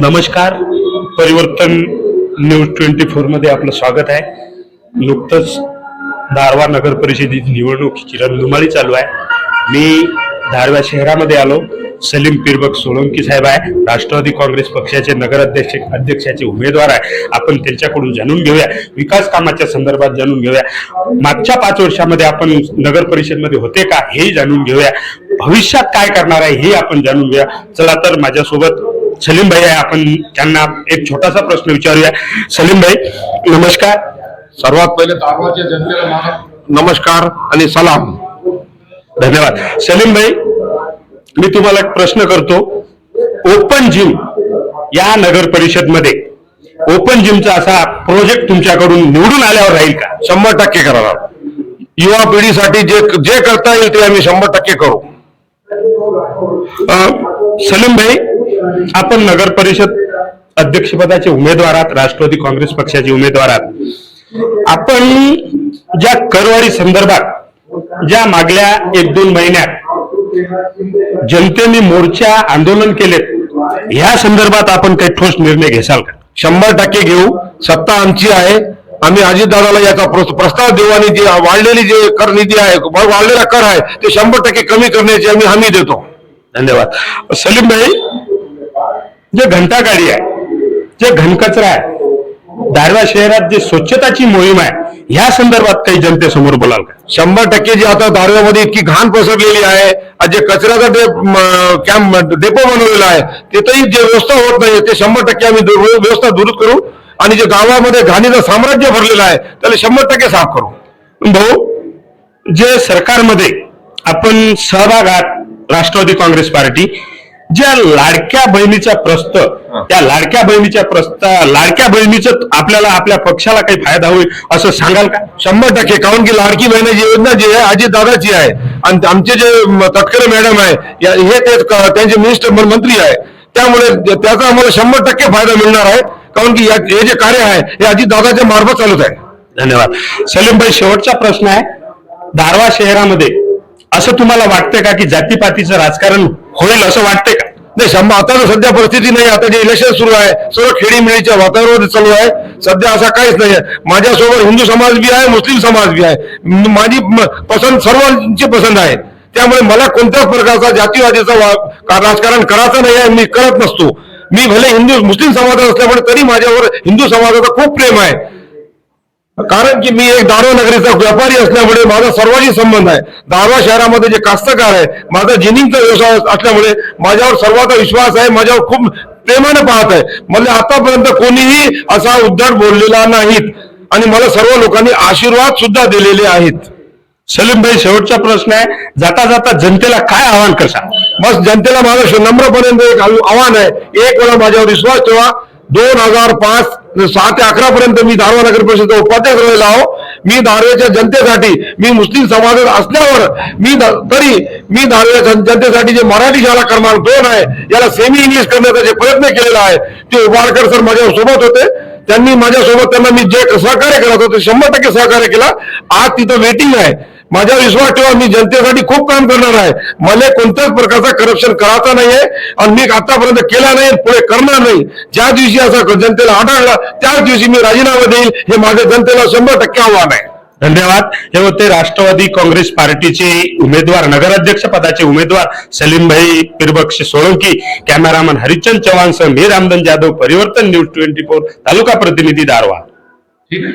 नमस्कार. परिवर्तन news twenty फोरमध्ये आपलं स्वागत आहे. नुकतंच दारवा नगर परिषदेची निवडणुकीची रणधुमाळी चालू आहे. मी धारवा शहरामध्ये आलो. सलीम पिरबक सोळंकी साहेब आहे. राष्ट्रवादी काँग्रेस पक्षाचे नगराध्यक्ष अध्यक्षाचे उमेदवार आहे. आपण त्यांच्याकडून जाणून घेऊया. विकास कामाच्या संदर्भात जाणून घेऊया. मागच्या पाच वर्षामध्ये आपण नगर परिषदमध्ये होते का हे जाणून घेऊया. भविष्यात काय करणार आहे हे आपण जाणून घेऊया. चला तर माझ्यासोबत सलीम भाई आहे आपण त्यांना एक छोटासा प्रश्न विचारूया. सलीम भाई नमस्कार. सर्वात पहिले दारवाच्या जनतेला माझा नमस्कार आणि सलाम. धन्यवाद. सलीम भाई मी तुम्हाला एक प्रश्न करतो. ओपन जिम या नगर परिषदमध्ये ओपन जिमचा असा प्रोजेक्ट तुमच्याकडून निवडून आल्यावर राहील का? शंभर टक्के करणार युवा पिढीसाठी जे जे करता येईल ते आम्ही शंभर टक्के करू. सलीम भाई आपण नगर परिषद अध्यक्षपदाचे उमेदवार आहात राष्ट्रवादी काँग्रेस पक्षाचे उमेदवार आहात आपण ज्या करवाढी संदर्भात ज्या मागल्या एक दोन महिन्यात जनतेने मोर्चा आंदोलन केलेत ह्या संदर्भात आपण काही ठोस निर्णय घेसाल का? शंभर टक्के घेऊ सत्ता आमची आहे आम्ही अजितदादाला याचा प्रस्ताव देऊ आणि जी वाढलेली जे कर निधी आहे वाढलेला कर आहे ते शंभर टक्के कमी करण्याची आम्ही हमी देतो. धन्यवाद. सलीम भाई जे घंटागाडी आहे जे घनकचरा आहे दारवा शहरात जे स्वच्छताची मोहीम आहे ह्या संदर्भात काही जनतेसमोर बोलाल का? शंभर टक्के जी आता दारव्यामध्ये इतकी घाण पसरलेली आहे आज जे कचऱ्याचा डे कॅम्प डेपो बनवलेला आहे तिथेही जे व्यवस्था होत नाही ते शंभर टक्के आम्ही दूर- व्यवस्था दुरुस्त करू आणि जे गावामध्ये घाणीचं साम्राज्य भरलेलं आहे त्याला शंभर टक्के साफ करू. भाऊ जे सरकारमध्ये आपण सहभाग आहात राष्ट्रवादी काँग्रेस पार्टी ज्या लाडक्या बहिणीचा प्रस्त त्या लाडक्या बहिणीच्या प्रस्त लाडक्या बहिणीचं आपल्याला आपल्या पक्षाला काही फायदा होईल असं सांगाल का? शंभर टक्के. कारण की लाडकी बहिणाची योजना जी आहे अजित दादाची आहे आणि आमचे जे तटकरे मॅडम आहे या- हे त्यांचे मिनिस्टर मंत्री आहे त्यामुळे त्याचा आम्हाला शंभर टक्के फायदा मिळणार आहे. कारण की हे जे कार्य आहे हे अजित दादाच्या मार्फत चालूच आहे. धन्यवाद. सलीम भाई शेवटचा प्रश्न आहे. दारवा शहरामध्ये असं तुम्हाला वाटतंय का की जातीपातीचं राजकारण होईल असं वाटतंय का? नाही शंभर आता तर सध्या परिस्थिती नाही आता जे इलेक्शन सुरू आहे सर्व खेळीमेळीच्या वातावरण चालू आहे. सध्या असा काहीच नाही आहे. माझ्यासोबत हिंदू समाज बी आहे मुस्लिम समाज बी आहे. माझी पसंत सर्वांची पसंत आहे. त्यामुळे मला कोणत्याच प्रकारचा जातीवादीचा राजकारण करायचं नाही आहे मी करत नसतो. मी भले हिंदू मुस्लिम समाजात असल्यामुळे तरी माझ्यावर हिंदू समाजाचा खूप प्रेम आहे. कारण की मी एक दारवा नगरीचा व्यापारी असल्यामुळे माझा सर्वांशी संबंध आहे. दारवा शहरामध्ये जे कास्तकार आहे माझा जिनिंगचा व्यवसाय असल्यामुळे माझ्यावर सर्वांचा विश्वास आहे माझ्यावर खूप प्रेमाने पाहत आहे. मला आतापर्यंत कोणीही असा उद्धट बोललेला नाहीत. आणि मला सर्व लोकांनी आशीर्वाद सुद्धा दिलेले आहेत. सलीम भाई शेवटचा प्रश्न आहे. जाता जाता जनतेला काय आवाहन करसा बस जनतेला माझं नम्रपर्यंत एक आव- आव्हान आहे. एक वेळा माझ्यावर विश्वास ठेवा. दोन हजार पाच सहा ते अकरा पर्यंत मी दारवा नगर परिषदेचा उपाध्यक्ष राहिला आहो. मी दारव्याच्या जनतेसाठी मी मुस्लिम समाजात असल्यावर मी तरी मी दारव्या जन- जनतेसाठी जे मराठी शाळा क्रमांक दोन आहे याला सेमी इंग्लिश करण्याचा जे प्रयत्न केलेला आहे ते उभारकर सर माझ्या सोबत होते. त्यांनी माझ्यासोबत त्यांना मी जे सहकार्य करत होते शंभर टक्के सहकार्य केला. आज तिथं वेटिंग आहे. माझ्या विश्वास ठेवा मी जनतेसाठी खूप काम करणार आहे. मला कोणत्याच प्रकारचा करप्शन करायचा नाहीये आणि मी आतापर्यंत केला नाही पुढे करणार नाही. ज्या दिवशी असा जनतेला आढळला त्याच दिवशी मी राजीनामा देईल हे माझ्या जनतेला शंभर टक्के आव्हान आहे. धन्यवाद. हे होते राष्ट्रवादी काँग्रेस पार्टीचे उमेदवार नगराध्यक्ष पदाचे उमेदवार सलीम भाई पिरबक्ष सोळंकी कॅमेरामन हरिचंद चव्हाण सह मी रामधन जाधव परिवर्तन न्यूज ट्वेंटी फोर तालुका प्रतिनिधी दारवा ठीक आहे.